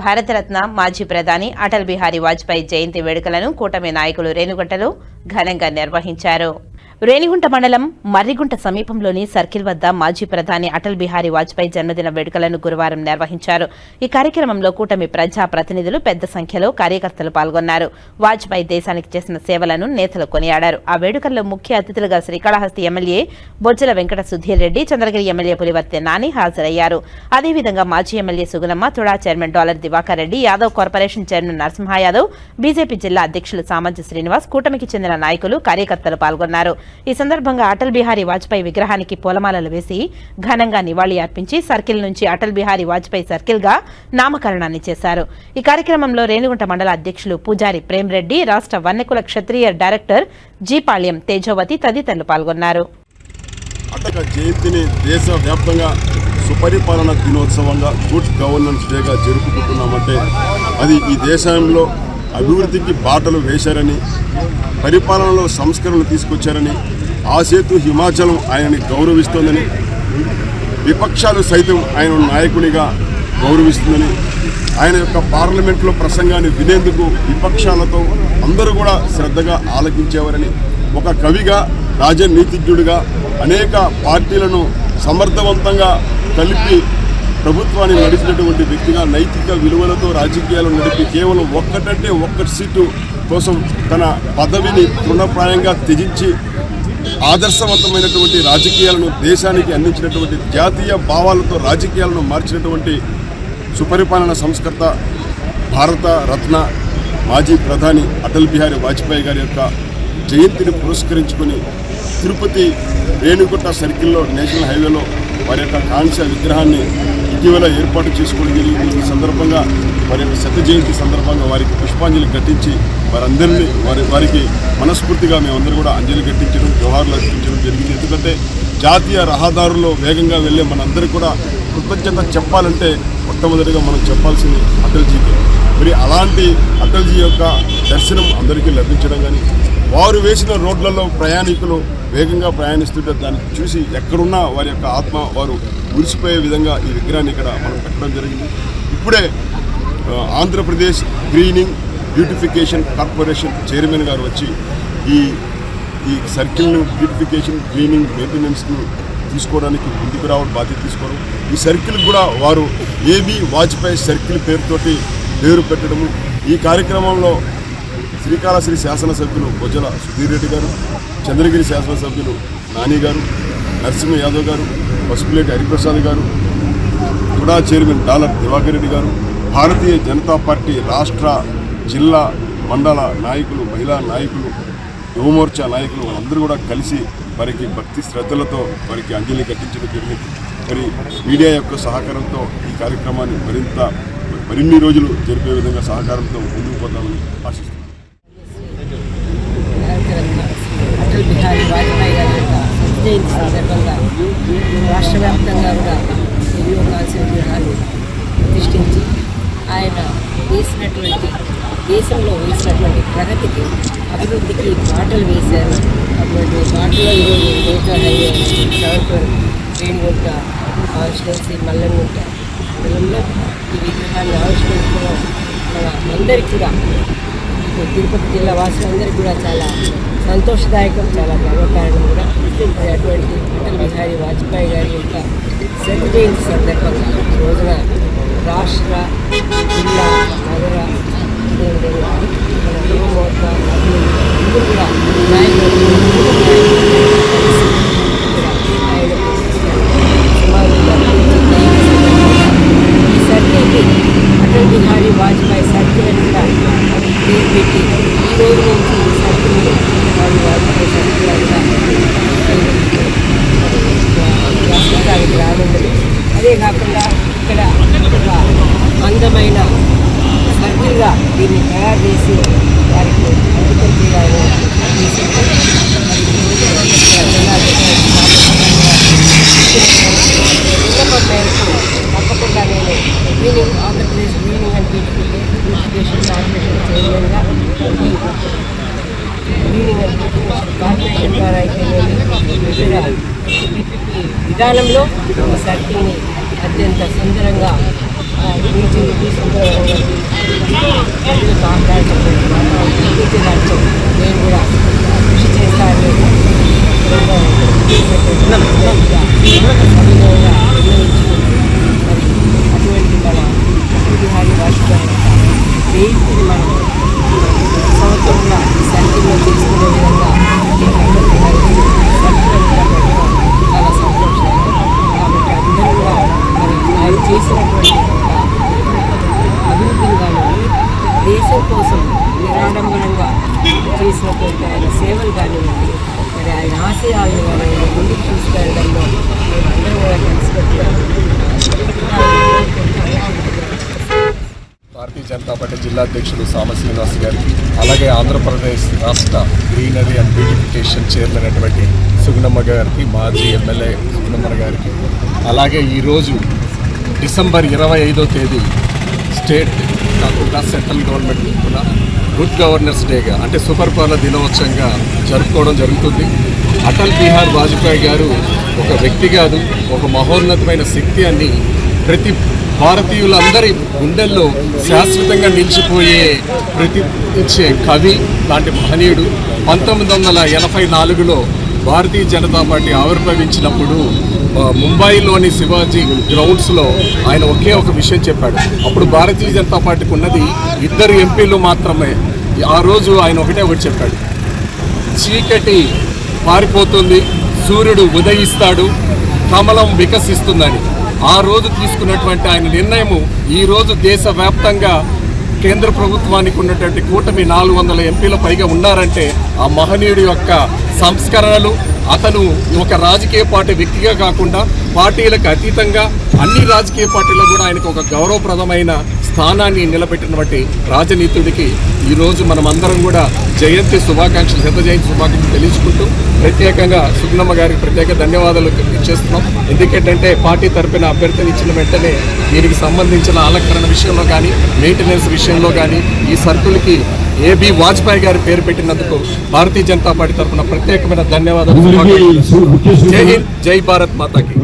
భారతరత్న మాజీ ప్రధాని అటల్ బిహారీ వాజ్పేయి జయంతి వేడుకలను కూటమి నాయకులు రేణుగుంటలో ఘనంగా నిర్వహించారు. రేణిగుంట మండలం మర్రిగుంట సమీపంలోని సర్కిల్ వద్ద మాజీ ప్రధాని అటల్ బిహారీ వాజ్పేయి జన్మదిన వేడుకలను గురువారం నిర్వహించారు. ఈ కార్యక్రమంలో కూటమి ప్రజా ప్రతినిధులు పెద్ద సంఖ్యలో కార్యకర్తలు పాల్గొన్నారు. వాజ్పేయి దేశానికి చేసిన సేవలను నేతలు కొనియాడారు. ఆ వేడుకల్లో ముఖ్య అతిథులుగా శ్రీకాళహస్తి ఎమ్మెల్యే బొజ్జల వెంకట సుధీర్ రెడ్డి చంద్రగిరి ఎమ్మెల్యే పులివర్తి నాని హాజరయ్యారు. అదేవిధంగా మాజీ MLA Sugunamma TUDA chairman Dollar Diwakar Reddy Yadav corporation chairman Narasimha Yadav BJP జిల్లా అధ్యక్షులు సామంత శ్రీనివాస్ కూటమికి చెందిన నాయకులు కార్యకర్తలు పాల్గొన్నారు. ఈ సందర్భంగా అటల్ బిహారీ వాజ్పేయి విగ్రహానికి పూలమాలలు వేసి ఘనంగా నివాళి అర్పించి సర్కిల్ నుంచి అటల్ బిహారీ వాజ్పేయి సర్కిల్గా నామకరణాన్ని చేశారు. ఈ కార్యక్రమంలో రేణిగుంట మండల అధ్యక్షులు పూజారి ప్రేమ్రెడ్డి రాష్ట్ర వన్నెకుల క్షత్రియ డైరెక్టర్ జీపాళ్యం తేజోవతి తదితరులు పాల్గొన్నారు. అటక జయంతిని దేశవ్యాప్తంగా సుపరిపాలన దినోత్సవంగా గుడ్ గవర్నెన్స్ డేగా జరుపుకుంటున్నామంటే అది ఈ దేశంలో అభివృద్ధికి బాటలు వేశారని పరిపాలనలో సంస్కరణలు తీసుకొచ్చారని ఆ సేతు హిమాచలం ఆయనని గౌరవిస్తోందని విపక్షాలు సైతం ఆయన నాయకునిగా గౌరవిస్తుందని ఆయన యొక్క పార్లమెంట్లో ప్రసంగాన్ని వినేందుకు విపక్షాలతో అందరూ కూడా శ్రద్ధగా ఆలకించేవారని ఒక కవిగా రాజనీతిజ్ఞుడిగా అనేక పార్టీలను సమర్థవంతంగా కలిపి ప్రభుత్వాన్ని నడిపినటువంటి వ్యక్తిగా నైతిక విలువలతో రాజకీయాలు నడిపి కేవలం ఒక్కటంటే ఒక్క సీటు కోసం తన పదవిని తృణప్రాయంగా త్యజించి ఆదర్శవంతమైనటువంటి రాజకీయాలను దేశానికి అందించినటువంటి జాతీయ భావాలతో రాజకీయాలను మార్చినటువంటి సుపరిపాలన సంస్కర్త భారత రత్న మాజీ ప్రధాని అటల్ బిహారీ వాజ్పేయి గారి యొక్క జయంతిని పురస్కరించుకొని తిరుపతి రేణుగుట్ట సర్కిల్లో నేషనల్ హైవేలో వారి యొక్క కాంస్య విగ్రహాన్ని ఇటీవల ఏర్పాటు చేసుకోవడం జరిగింది ఈ సందర్భంగా వారి యొక్క శత జయంతి సందర్భంగా వారికి పుష్పాంజలి ఘటించి వారందరినీ వారి వారికి మనస్ఫూర్తిగా మేమందరూ కూడా అంజలి ఘటించడం జోహార్లు అర్పించడం జరిగింది. ఎందుకంటే జాతీయ రహదారుల్లో వేగంగా వెళ్ళే మనందరికీ కూడా కృతజ్ఞత చెప్పాలంటే మొట్టమొదటిగా మనం చెప్పాల్సింది అటల్జీకి మరి అలాంటి అటల్జీ యొక్క దర్శనం అందరికీ లభించడం కానీ వారు వేసిన రోడ్లలో ప్రయాణికులు వేగంగా ప్రయాణిస్తుంటే దాన్ని చూసి ఎక్కడున్నా వారి యొక్క ఆత్మ వారు మురిసిపోయే విధంగా ఈ విగ్రహాన్ని ఇక్కడ మనం పెట్టడం జరిగింది. ఇప్పుడే Andhra Pradesh greening beautification corporation chairman గారు వచ్చి ఈ ఈ సర్కిల్ను బ్యూటిఫికేషన్ క్లీనింగ్ మెయింటెనెన్స్ను తీసుకోవడానికి ముందుకు రావడం బాధ్యత తీసుకోవడం. ఈ సర్కిల్ కూడా వారు ఏబీ వాజ్పేయి సర్కిల్ పేరుతోటి పేరు పెట్టడము. ఈ కార్యక్రమంలో శ్రీకాళశ్రీ శాసనసభ్యులు బొజ్జల సుధీర్ రెడ్డి గారు చంద్రగిరి శాసనసభ్యులు నాని గారు నరసింహ యాదవ్ గారు పసుపులేటి హరిప్రసాద్ గారు TUDA chairman Dollar Diwakar Reddy గారు భారతీయ జనతా పార్టీ రాష్ట్ర జిల్లా మండల నాయకులు మహిళా నాయకులు యువమోర్చా నాయకులు అందరూ కూడా కలిసి వారికి భక్తి శ్రద్ధలతో వారికి అంజలి కట్టించడం జరిగింది. మరి మీడియా యొక్క సహకారంతో ఈ కార్యక్రమాన్ని మరింత మరిన్ని రోజులు జరిపే విధంగా సహకారంతో ముందుకు పోతామని ఆశిస్తున్నాను జయంతి సందర్భంగా రాష్ట్ర వ్యాప్తంగా కూడా ఎన్నో కాల్సిన విగ్రహాలు ప్రతిష్ఠించి ఆయన వేసినటువంటి దేశంలో వేసినటువంటి ప్రగతికి అభివృద్ధికి బాటలు వేశారు అటువంటి బాటలో ఈరోజు national highway seven Renigunta constituency Mallemgunta మండలంలో ఈ విగ్రహాన్ని ఆవిష్కరించడం మన అందరికీ కూడా తిరుపతి జిల్లా వాసులందరికీ కూడా చాలా సంతోషదాయకం చాలా గర్వకారణం కూడా. అటువంటి అటల్ బిహారీ వాజ్పేయి గారి యొక్క సెంట్ జయంతి సందర్భంగా రోజున రాష్ట్ర జిల్లా నగర మన యువమోర్చా మహిళలు కూడా నాయకులు కలిసి ఇక్కడ ఆయనకు సుమారుగా ఈ సర్కిల్కి అటల్ బిహారీ వాజ్పేయి సర్కిల్ అని కూడా పేరు పెట్టి ఈ రోజు నుంచి ఈ సర్కిల్ బిహారీ వాజ్పేయి సర్కిల్ అంతా ప్రస్తుతానికి రానున్నది అదే కాకుండా ఇక్కడ ఒక అందమైన సర్కిల్గా దీన్ని తయారు చేసి వారికి అంకితం చేయాలని తప్పకుండా నేను greening Andhra Pradesh greening and beautification corporation చైర్మన్గా అండ్ బ్యూటిఫికేషన్ కార్పొరేషన్ ద్వారా అయితే వివిధ విధానంలో సర్కిల్ని అత్యంత సుందరంగా తీర్చిదిద్ది సుందరంగా ప్రజలకు నేను కూడా కృషి చేస్తాను సవినయంగా నిర్ణయించుకుంటూ మరి అటువంటి మన అటల్ బిహారీ వాజ్పేయి జయంతిని మనం సంవత్సరంలో సర్కిల్లో చేసుకునే విధంగా అటల్ బిహారీ సర్కిల్ పెట్టడం చాలా సంతోషం కాబట్టి అందరూ కూడా మరి ఆయన చేసినటువంటి ఒక అభివృద్ధిని కానివ్వండి దేశం కోసం నిరాడంబరంగా చేసినటువంటి ఆయన సేవలు కానివ్వండి మరి ఆయన ఆశయాలను ఆయన ముందుకు తీసుకెళ్ళడంలో మేమందరం కూడా భారతీయ జనతా పార్టీ జిల్లా అధ్యక్షులు సామ శ్రీనివాస్ గారికి అలాగే ఆంధ్రప్రదేశ్ రాష్ట్ర గ్రీనరీ అండ్ బ్యూటిఫికేషన్ చైర్మన్ అయినటువంటి సుగుణమ్మ గారికి మాజీ ఎమ్మెల్యే సుగుణమ్మ గారికి అలాగే ఈరోజు డిసెంబర్ ఇరవై ఐదో తేదీ స్టేట్ కాకుండా సెంట్రల్ గవర్నమెంట్ కూడా గుడ్ గవర్నెన్స్ డేగా అంటే సుపరిపాలన దినోత్సవంగా జరుపుకోవడం జరుగుతుంది. అటల్ బిహార్ వాజ్పేయి గారు ఒక వ్యక్తి కాదు ఒక మహోన్నతమైన శక్తి అని ప్రతి భారతీయులందరి గుండెల్లో శాశ్వతంగా నిలిచిపోయే ప్రతిచ్చే కవి లాంటి మహనీయుడు. పంతొమ్మిది వందల ఎనభై నాలుగులో భారతీయ జనతా పార్టీ ఆవిర్భవించినప్పుడు ముంబైలోని శివాజీ గ్రౌండ్స్లో ఆయన ఒకే ఒక విషయం చెప్పాడు. అప్పుడు భారతీయ జనతా పార్టీకి ఉన్నది ఇద్దరు ఎంపీలు మాత్రమే. ఆ రోజు ఆయన ఒకటే ఒకటి చెప్పాడు. చీకటి పారిపోతుంది సూర్యుడు ఉదయిస్తాడు కమలం వికసిస్తుందని. ఆ రోజు తీసుకున్నటువంటి ఆయన నిర్ణయము ఈరోజు దేశవ్యాప్తంగా కేంద్ర ప్రభుత్వానికి ఉన్నటువంటి కూటమి నాలుగు వందల ఎంపీల పైగా ఉన్నారంటే ఆ మహనీయుడి యొక్క సంస్కరణలు అతను ఒక రాజకీయ పార్టీ వ్యక్తిగా కాకుండా పార్టీలకు అతీతంగా అన్ని రాజకీయ పార్టీల్లో కూడా ఆయనకు ఒక గౌరవప్రదమైన స్థానాన్ని నిలబెట్టినటువంటి రాజనీతుడికి ఈరోజు మనమందరం కూడా జయంతి శుభాకాంక్షలు శత జయంతి శుభాకాంక్షలు తెలుసుకుంటూ ప్రత్యేకంగా సుగ్నమ్మ గారికి ప్రత్యేక ధన్యవాదాలు ఇచ్చేస్తున్నాం. ఎందుకంటే పార్టీ తరపున అభ్యర్థిని ఇచ్చిన వెంటనే దీనికి సంబంధించిన అలంకరణ విషయంలో కానీ మెయింటెనెన్స్ విషయంలో కానీ ఈ సర్కుల్కి ఏబి వాజ్పేయి గారి పేరు పెట్టినందుకు భారతీయ జనతా పార్టీ తరఫున ప్రత్యేకమైన ధన్యవాదాలు. జై హింద్ జై భారత్ మాతాకి